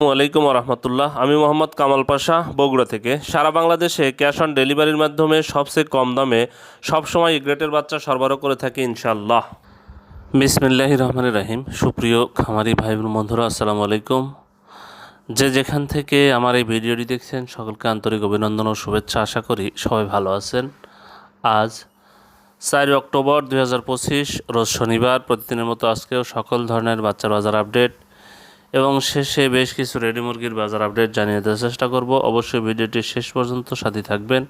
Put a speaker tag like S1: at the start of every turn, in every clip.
S1: আলাইকুম রহমতুল্লাহ। আমি মোহাম্মদ কামাল পাশা, বগুড়া থেকে। সারা বাংলাদেশে ক্যাশ অন ডেলিভারির মাধ্যমে সবচেয়ে কম দামে সবসময় গ্রেটের বাচ্চা সরবরাহ করে থাকি ইনশাল্লাহ বিসমিল্লাহ রহমান রাহিম। সুপ্রিয় খামারি ভাই বোন বন্ধুরা, আসসালামু আলাইকুম। যে যেখান থেকে আমার এই ভিডিওটি দেখছেন, সকলকে আন্তরিক অভিনন্দন ও শুভেচ্ছা আশা করি সবাই ভালো আছেন। আজ চারই অক্টোবর দুই হাজার পঁচিশ, রোজ শনিবার, প্রতিদিনের মতো আজকেও সকল ধরনের বাচ্চার বাজার আপডেট। এবং শেষে বেশ কিছু রেডি মুরগির বাজার আপডেট জানিয়ে দেওয়ার চেষ্টা করব। অবশ্যই ভিডিওটি শেষ পর্যন্ত সাথে থাকবেন।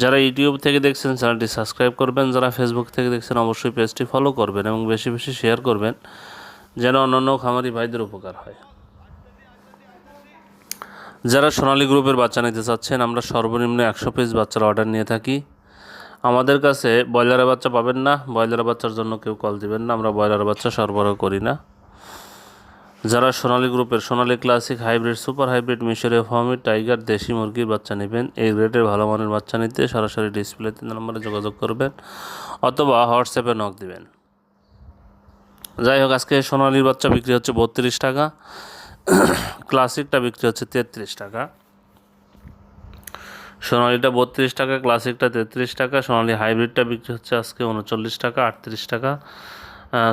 S1: যারা ইউটিউব থেকে দেখছেন, চ্যানেলটি সাবস্ক্রাইব করবেন। যারা ফেসবুক থেকে দেখছেন, অবশ্যই পেজটি ফলো করবেন এবং বেশি বেশি শেয়ার করবেন, যেন অন্যান্য খামারি ভাইদের উপকার হয়। যারা সোনালী গ্রুপের বাচ্চা নিতে চাচ্ছেন, আমরা সর্বনিম্ন একশো পিস বাচ্চার অর্ডার নিয়ে থাকি। আমাদের কাছে ব্রয়লারের বাচ্চা পাবেন না। ব্রয়লারের বাচ্চার জন্য কেউ কল দিবেন না। আমরা ব্রয়লারের বাচ্চা সরবরাহ করি না। যারা সোনালী গ্রুপের Sonali classic hybrid super hybrid মিশরে ফর্মি টাইগার দেশি মুরগির বাচ্চা নেবেন, এই গ্রেডের ভালো মানের বাচ্চা নিতে সরাসরি ডিসপ্লে তিন নম্বরে যোগাযোগ করবেন অথবা হোয়াটসঅ্যাপে নক দিবেন। যাই হোক, আজকে সোনালির বাচ্চা বিক্রি হচ্ছে বত্রিশ টাকা। ক্লাসিকটা বিক্রি হচ্ছে তেত্রিশ টাকা। সোনালিটা বত্রিশ টাকা ক্লাসিকটা তেত্রিশ টাকা, সোনালি হাইব্রিডটা বিক্রি হচ্ছে আজকে উনচল্লিশ টাকা, আটত্রিশ টাকা।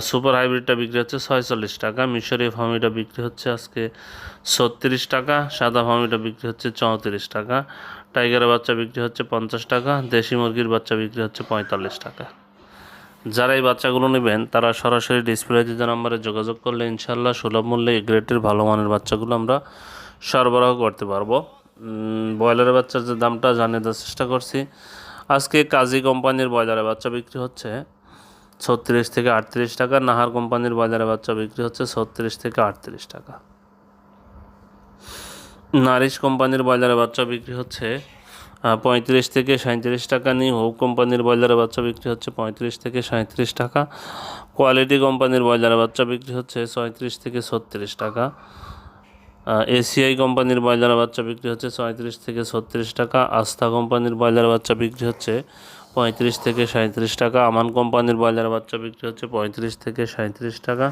S1: সুপার হাইব্রিডটা বিক্রি হচ্ছে ছয়চল্লিশ টাকা। মিশরি ফার্মিটা বিক্রি হচ্ছে আজকে ছত্রিশ টাকা, সাদা ফার্মিটা বিক্রি হচ্ছে চৌত্রিশ টাকা। টাইগারের বাচ্চা বিক্রি হচ্ছে পঞ্চাশ টাকা, দেশি মুরগির বাচ্চা বিক্রি হচ্ছে পঁয়তাল্লিশ টাকা। যারা এই বাচ্চাগুলো নেবেন, তারা সরাসরি ডিসপ্লেতে যে নাম্বারে যোগাযোগ করলে ইনশাল্লাহ সুলভ মূল্যে এই গ্রেটের ভালো মানের বাচ্চাগুলো আমরা সরবরাহ করতে পারব। ব্রয়লারের বাচ্চার যে দামটা জানিয়ে দেওয়ার চেষ্টা করছি। আজকে কাজী কোম্পানির ব্রয়লারের বাচ্চা বিক্রি হচ্ছে ছত্রিশ থেকে আটত্রিশ টাকা। নাহার কোম্পানির বাজারে বাচ্চা বিক্রি হচ্ছে ছত্রিশ থেকে আটত্রিশ টাকা। নারিশ কোম্পানির বাজারে বাচ্চা বিক্রি হচ্ছে পঁয়ত্রিশ থেকে সাঁত্রিশ টাকা। নিয়ে হোক কোম্পানির বাজারে বাচ্চা বিক্রি হচ্ছে পঁয়ত্রিশ থেকে সাঁত্রিশ টাকা। কোয়ালিটি কোম্পানির বাজারে বাচ্চা বিক্রি হচ্ছে ছয়ত্রিশ থেকে ছত্রিশ টাকা। এসিআই কোম্পানির বাজারে বাচ্চা বিক্রি হচ্ছে ছয়ত্রিশ থেকে ছত্রিশ টাকা। আস্থা কোম্পানির বাজারে বাচ্চা বিক্রি হচ্ছে পঁয়ত্রিশ থেকে সাঁত্রিশ টাকা। আমান কোম্পানির ব্রয়লার বাচ্চা বিক্রি হচ্ছে পঁয়ত্রিশ থেকে সাঁত্রিশ টাকা।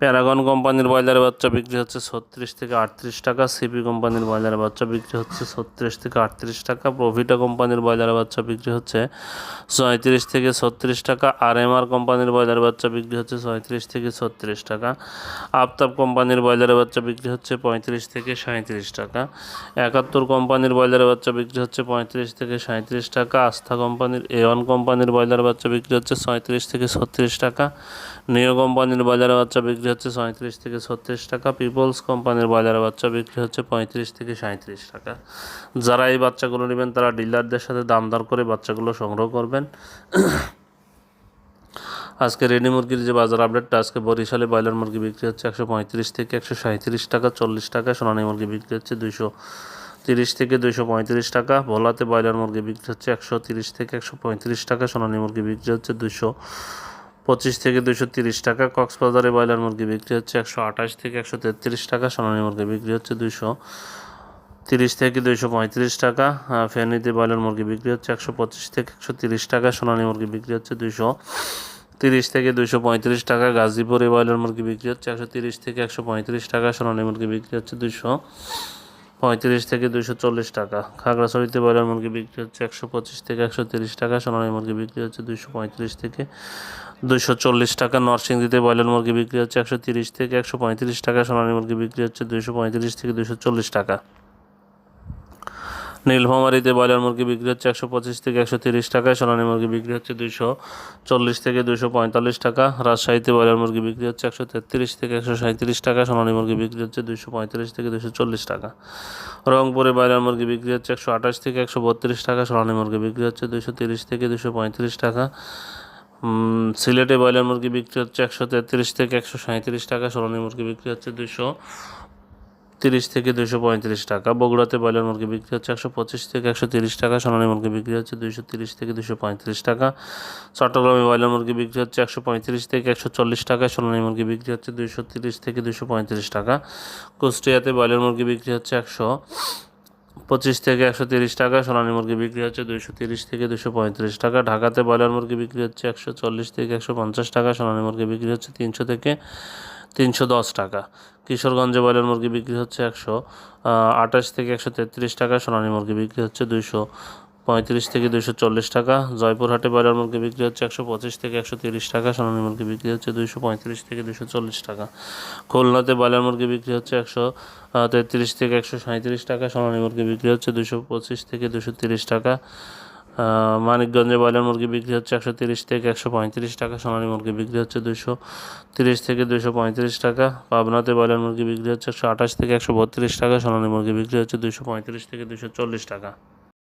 S1: প্যারাগন কোম্পানির ব্রয়লার বাচ্চা বিক্রি হচ্ছে ছত্রিশ থেকে আটত্রিশ টাকা, সিপি কোম্পানির ব্রয়লার বাচ্চা বিক্রি হচ্ছে ছত্রিশ থেকে আটত্রিশ টাকা, প্রভিটা কোম্পানির ব্রয়লার বাচ্চা বিক্রি হচ্ছে ছয়ত্রিশ থেকে ছত্রিশ টাকা আর এম আর কোম্পানির ব্রয়লার বাচ্চা বিক্রি হচ্ছে ছয়ত্রিশ থেকে ছত্রিশ টাকা, আফতাব কোম্পানির ব্রয়লার বাচ্চা বিক্রি হচ্ছে পঁয়ত্রিশ থেকে সাঁত্রিশ টাকা, একাত্তর কোম্পানির বাজারে বাচ্চা বিক্রি হচ্ছে পঁয়ত্রিশ থেকে সাঁত্রিশ টাকা, আস্থা কোম্পানির এ ওয়ান কোম্পানির ব্রয়লার বাচ্চা বিক্রি হচ্ছে ছয়ত্রিশ থেকে ছত্রিশ টাকা, নিও কোম্পানির বাজারে বাচ্চা বিক্রি হচ্ছে ছয়ত্রিশ থেকে ছত্রিশ টাকা। পিপলস কোম্পানির বাজারে বাচ্চা বিক্রি হচ্ছে পঁয়ত্রিশ থেকে সাঁত্রিশ টাকা। যারা এই বাচ্চাগুলো নেবেন, তারা ডিলারদের সাথে দাম দর করে বাচ্চাগুলো সংগ্রহ করবেন। আজকে রেডি মুরগির যে বাজার আপডেটটা আজকে বরিশালে ব্রয়লার মুরগি বিক্রি হচ্ছে একশো পঁয়ত্রিশ থেকে একশো সাঁত্রিশ টাকা, চল্লিশ টাকা। সোনানি মুরগি বিক্রি হচ্ছে দুইশো তিরিশ থেকে দুইশো পঁয়ত্রিশ টাকা। ভোলাতে ব্রয়লার মুরগি বিক্রি হচ্ছে একশো তিরিশ থেকে একশো পঁয়ত্রিশ টাকা সোনানি মুরগি বিক্রি হচ্ছে দুশো পঁচিশ থেকে দুশো তিরিশ টাকা। কক্সবাজারে ব্রয়লার মুরগি বিক্রি হচ্ছে একশো আঠাশ থেকে একশো তেত্রিশ টাকা। সোনালী মুরগি বিক্রি হচ্ছে দুশো তিরিশ থেকে দুইশো পঁয়ত্রিশ টাকা। ফেনীতে ব্রয়লার মুরগি বিক্রি হচ্ছে একশো পঁচিশ থেকে একশো তিরিশ টাকা। সোনালী মুরগি বিক্রি হচ্ছে দুশো তিরিশ থেকে দুশো পঁয়ত্রিশ টাকা। গাজীপুরে ব্রয়লার মুরগি বিক্রি হচ্ছে একশো তিরিশ থেকে একশো পঁয়ত্রিশ টাকা। সোনালী মুরগি বিক্রি হচ্ছে দুশো পঁয়ত্রিশ থেকে দুশো চল্লিশ টাকা। খাগড়াছড়িতে ব্রয়লার মুরগি বিক্রি হচ্ছে একশো পঁচিশ থেকে একশো তিরিশ টাকা। সোনালী মুরগি বিক্রি হচ্ছে দুশো পঁয়ত্রিশ থেকে দুশো চল্লিশ টাকা নরসিংদীতে ব্রয়লার মুরগি বিক্রি হচ্ছে একশো তিরিশ থেকে একশো পঁয়ত্রিশ টাকা, সোনালী মুরগি বিক্রি হচ্ছে দুশো পঁয়ত্রিশ থেকে দুশো চল্লিশ টাকা। নীলফামারিতে ব্রয়লার মুরগি বিক্রি হচ্ছে একশো পঁচিশ থেকে একশো তিরিশ টাকা, সোনালী মুরগি বিক্রি হচ্ছে দুশো চল্লিশ থেকে দুশো পঁয়তাল্লিশ টাকা। রাজশাহীতে ব্রয়লার মুরগি বিক্রি হচ্ছে একশো তেত্রিশ থেকে একশো সাঁত্রিশ টাকা, সোনালী মুরগি বিক্রি হচ্ছে দুশো পঁয়ত্রিশ থেকে দুশো চল্লিশ টাকা। রংপুরে ব্রয়লার মুরগি বিক্রি হচ্ছে একশো আঠাশ থেকে একশো বত্রিশ টাকা, সোনালী মুরগি বিক্রি হচ্ছে দুশো তিরিশ থেকে দুশো পঁয়ত্রিশ টাকা। সিলেটে ব্রয়লার মুরগি বিক্রি হচ্ছে একশো তেত্রিশ থেকে একশো সাঁত্রিশ টাকা সোনালী মুরগি বিক্রি হচ্ছে দুশো তিরিশ থেকে দুশো পঁয়ত্রিশ টাকা, বগুড়াতে ব্রয়লার মুরগি বিক্রি হচ্ছে একশো পঁচিশ থেকে একশো তিরিশ টাকা সোনালী মুরগি বিক্রি হচ্ছে দুশো তিরিশ থেকে দুশো পঁয়ত্রিশ টাকা। চট্টগ্রামে ব্রয়লার মুরগি বিক্রি হচ্ছে একশো পঁয়ত্রিশ থেকে একশো চল্লিশ টাকা সোনালী মুরগি বিক্রি হচ্ছে দুশো তিরিশ থেকে দুশো পঁয়ত্রিশ টাকা। কুষ্টিয়াতে ব্রয়লার মুরগি বিক্রি হচ্ছে একশো পঁচিশ থেকে একশো তিরিশ টাকা, সোনালি মুরগি বিক্রি হচ্ছে দুইশো তিরিশ থেকে দুশো পঁয়ত্রিশ টাকা, ঢাকাতে ব্রয়লার মুরগি বিক্রি হচ্ছে একশো চল্লিশ থেকে একশো পঞ্চাশ টাকা, সোনালী মুরগি বিক্রি হচ্ছে তিনশো থেকে তিনশো দশ টাকা। কিশোরগঞ্জে ব্রয়লার মুরগি বিক্রি হচ্ছে একশো আঠাশ থেকে একশো তেত্রিশ টাকা, সোনালি মুরগি বিক্রি হচ্ছে দুইশো পঁয়ত্রিশ থেকে দুশো চল্লিশ টাকা। জয়পুরহাটে ব্রয়লার মুরগি বিক্রি হচ্ছে একশো পঁচিশ থেকে একশো তিরিশ টাকা। সোনালী মুরগি বিক্রি হচ্ছে দুইশো পঁয়ত্রিশ থেকে দুশো চল্লিশ টাকা। খুলনাতে ব্রয়লার মুরগি বিক্রি হচ্ছে একশো তেত্রিশ থেকে একশো সাঁত্রিশ টাকা। সোনালী মুরগি বিক্রি হচ্ছে দুশো পঁচিশ থেকে দুশো তিরিশ টাকা। মানিকগঞ্জে ব্রয়লার মুরগি বিক্রি হচ্ছে একশো তিরিশ থেকে একশো পঁয়ত্রিশ টাকা। সোনালী মুরগি বিক্রি হচ্ছে দুশো তিরিশ থেকে দুশো পঁয়ত্রিশ টাকা। পাবনাতে ব্রয়লার মুরগি বিক্রি হচ্ছে একশো আঠাশ থেকে একশো বত্রিশ টাকা। সোনালী মুরগি বিক্রি হচ্ছে দুশো পঁয়ত্রিশ থেকে দুশো চল্লিশ টাকা।